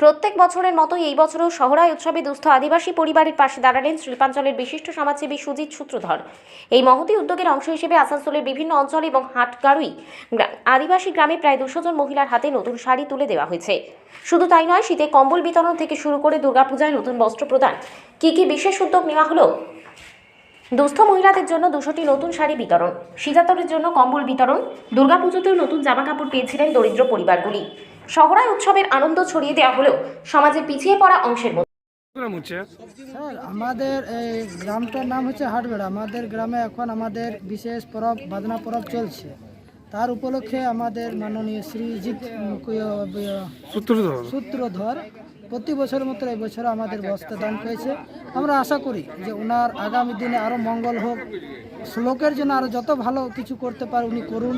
প্রত্যেক বছরের মতো এই বছরও শহরায় উৎসবে দুস্থ আদিবাসী পরিবারের পাশে দাঁড়ালেন শিল্পাঞ্চলের বিশিষ্ট সমাজসেবী সুজিত সূত্রধর। এই মহতি উদ্যোগের অংশ হিসেবে আসানসোলের বিভিন্ন অঞ্চল এবং হাটগাড়ুই আদিবাসী গ্রামে প্রায় দুশো জন মহিলার হাতে নতুন শাড়ি তুলে দেওয়া হয়েছে। শুধু তাই নয়, শীতে কম্বল বিতরণ থেকে শুরু করে দুর্গাপূজায় নতুন বস্ত্র প্রদান। কি কি বিশেষ উদ্যোগ নেওয়া হলো? দুস্থ মহিলাদের জন্য দুশোটি নতুন শাড়ি বিতরণ শীতাতরের জন্য কম্বল বিতরণ দুর্গাপুজোতেও নতুন জামাকাপড় পেয়েছিলেন দরিদ্র পরিবারগুলি। শহরায় উৎসবের আনন্দ ছড়িয়ে দেওয়া হলেও সমাজের পিছিয়ে পড়া অংশের মধ্যে স্যার আমাদের এই গ্রামটার নাম হচ্ছে হাটবেড়া। আমাদের গ্রামে এখন আমাদের বিশেষ পরব বাদনা পরব চলছে। তার উপলক্ষে আমাদের মাননীয় শ্রীজিৎ সূত্রধর প্রতি বছরের মতো এই বছর আমাদের বস্ত্র দান পেয়েছে। আমরা আশা করি যে ওনার আগামী দিনে আরও মঙ্গল হোক শ্লোকের জন্য আরও যত ভালো কিছু করতে পারে উনি করুন।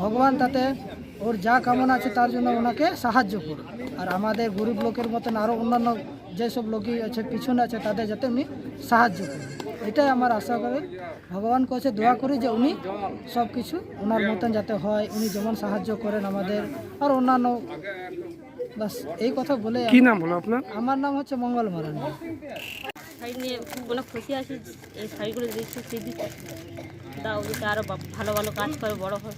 ভগবান তাতে ওর যা কামনা আছে তার জন্য ওনাকে সাহায্য করুন। আর আমাদের গরিব লোকের মতন আরও অন্যান্য যেসব লোকই আছে পিছনে আছে তাদের যাতে উনি সাহায্য করুন। এটাই আমার আশা করি। ভগবান কাছে দোয়া করি যে উনি সব কিছু ওনার মতন যাতে হয় উনি যেমন সাহায্য করেন আমাদের। আর অন্যান্য বাস এই কথা বলে কি নাম হলো আপনার? আমার নাম হচ্ছে মঙ্গল মারানি। শাড়ি নিয়ে খুব অনেক খুশি আছি এই শাড়িগুলো দিচ্ছি সিদ্ধি দাও যাতে আরও ভালো ভালো কাজ করে বড় হয়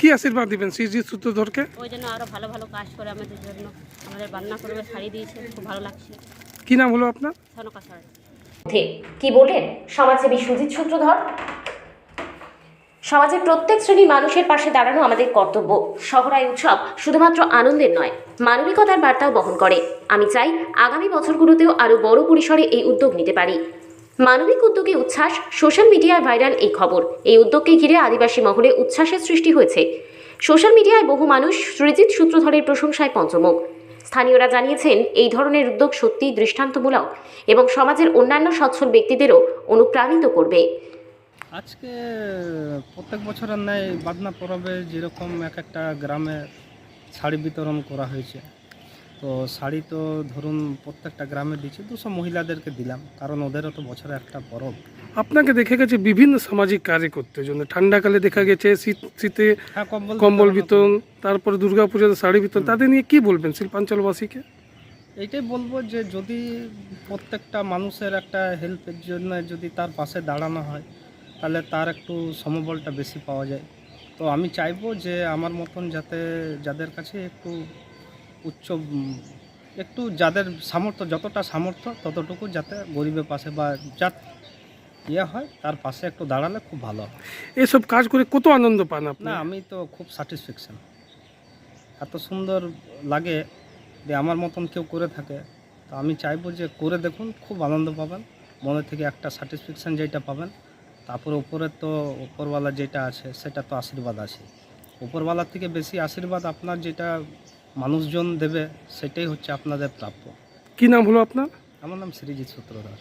কি আশীর্বাদ দিবেন শ্রীজিৎ সূত্রধরকে? ওই জন্য আরও ভালো ভালো কাজ করে আমাদের জন্য। আমাদের বান্না করবে শাড়ি দিয়েছে খুব ভালো লাগছে। কি নাম হলো আপনার? সনকা শাড়ি কি বললেন? সমাজসেবী সুজিত সূত্রধর? সমাজের প্রত্যেক শ্রেণির মানুষের পাশে দাঁড়ানো আমাদের কর্তব্য। শহরায় উৎসব শুধুমাত্র আনন্দের নয়, মানবিকতার বার্তাও বহন করে। আমি চাই আগামী বছরগুলোতেও আরও বড় পরিসরে এই উদ্যোগ নিতে পারি। মানবিক উদ্যোগে উচ্ছ্বাস, সোশ্যাল মিডিয়ায় ভাইরাল এই খবর। এই উদ্যোগকে ঘিরে আদিবাসী মহলে উচ্ছ্বাসের সৃষ্টি হয়েছে। সোশ্যাল মিডিয়ায় বহু মানুষ সৃজিত সূত্রধরের প্রশংসায় পঞ্চমুখ। স্থানীয়রা জানিয়েছেন, এই ধরনের উদ্যোগ সত্যিই দৃষ্টান্তমূলক এবং সমাজের অন্যান্য সচ্ছল ব্যক্তিদেরও অনুপ্রাণিত করবে। আজকে প্রত্যেক বছরের ন্যায় বাদনা পরবে যেরকম এক একটা গ্রামে শাড়ি বিতরণ করা হয়েছে। তো শাড়ি তো ধরুন প্রত্যেকটা গ্রামে দিচ্ছি দুশো মহিলাদেরকে দিলাম কারণ ওদেরও তো বছরে একটা পরব। আপনাকে দেখে গেছে বিভিন্ন সামাজিক কাজে করতে জন্য ঠান্ডাকালে দেখা গেছে শীত শীতে হ্যাঁ কম্বল বিতরণ তারপরে দুর্গাপূজাতে শাড়ি বিতরণ। তাদের নিয়ে কি বলবেন শিল্পাঞ্চলবাসীকে? এইটাই বলব যে যদি প্রত্যেকটা মানুষের একটা হেল্পের জন্য যদি তার পাশে দাঁড়ানো হয় তাহলে তার একটু সমবলটা বেশি পাওয়া যায়। তো আমি চাইব যে আমার মতন যাতে যাদের কাছে একটু উচ্চ একটু যাদের সামর্থ্য যতটা সামর্থ্য ততটুকু যাতে গরিবের পাশে বা যা ইয়ে হয় তার পাশে একটু দাঁড়ালে খুব ভালো হয়। এসব কাজ করে কত আনন্দ পান আপনি? না আমি তো খুব স্যাটিসফ্যাকশন এত সুন্দর লাগে যে আমার মতন কেউ করে থাকে। তো আমি চাইব যে করে দেখুন খুব আনন্দ পাবেন। মনে থেকে একটা স্যাটিসফ্যাকশান যেটা পাবেন। তারপরে উপরে তো উপরওয়ালা যেটা আছে সেটা তো আশীর্বাদ আছে। উপরওয়ালার থেকে বেশি আশীর্বাদ আপনার যেটা মানুষজন দেবে সেটাই হচ্ছে আপনাদের প্রাপ্য। কি নাম হলো আপনার? আমার নাম শ্রীজিৎ সূত্রধর।